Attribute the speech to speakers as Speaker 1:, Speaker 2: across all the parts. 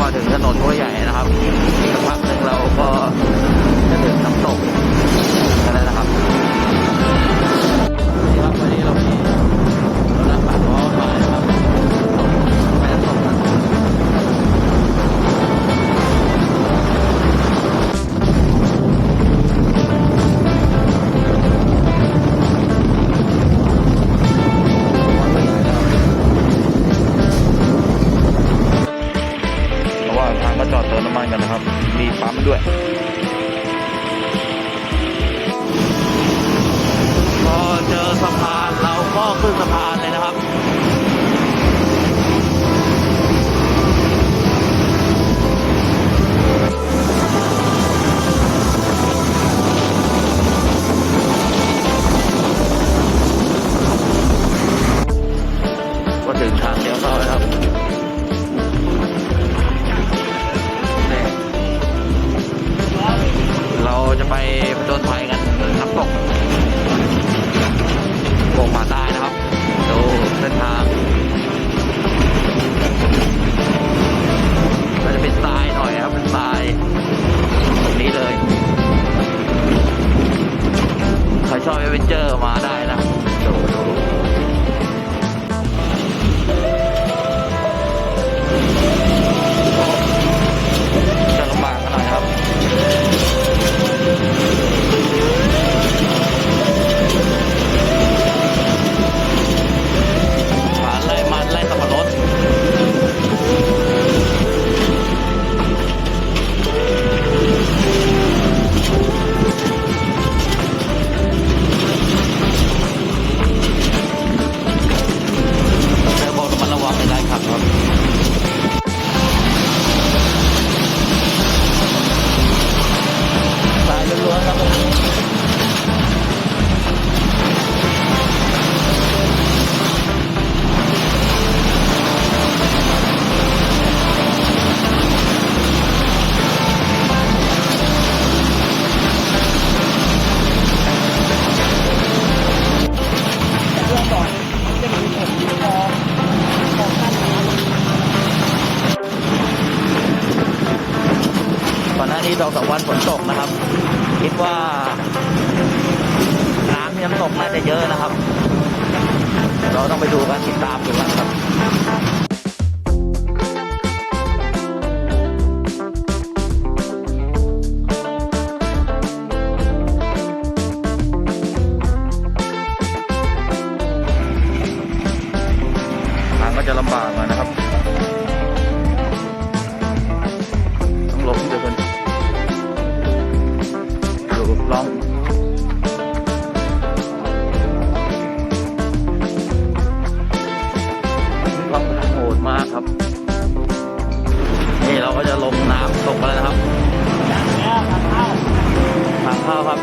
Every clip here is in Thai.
Speaker 1: มาถึงถนนตัวใหญ่นะครับ จะไปผจญภัยกันน้ำตกโป่งผาใต้นะครับดูเส้นทางมันจะเป็นทรายหน่อยครับเป็นทรายตรงนี้เลย ใครชอบเอเวนเจอร์มาได้นะ นหน้านี้ดอกสองวันฝนตกนะครับ คิดว่าน้ำที่น้ำตกน่าจะเยอะนะครับ เราต้องไปดูกันติดตามดูกันครับทางก็จะลำบากหน่อย ก็จะลงน้ำตกกันแล้วนะครับทางเข้าครับ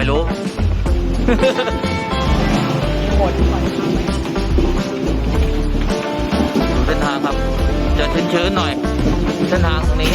Speaker 1: ไม่รู้ ดูเส้นทางครับ จะชื้นๆหน่อย เส้นทางตรงนี้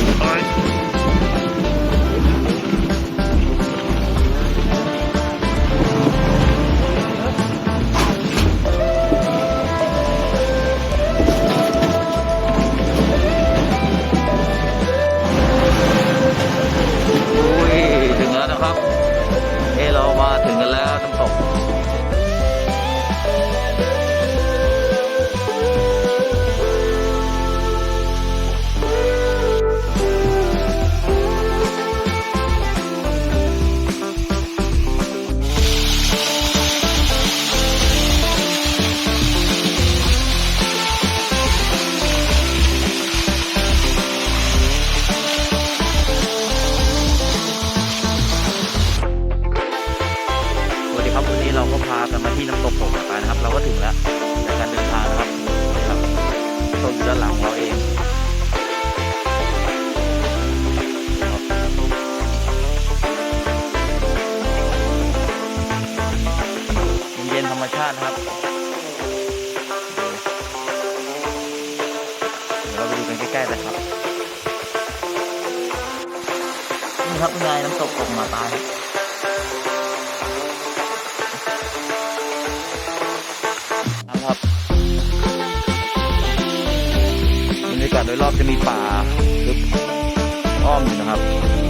Speaker 1: นี่ครับยายน้ำตกโป่งผาตายครับนะครับบรรยากาศโดยรอบจะมีป่าอ้อมอยู่นะครับ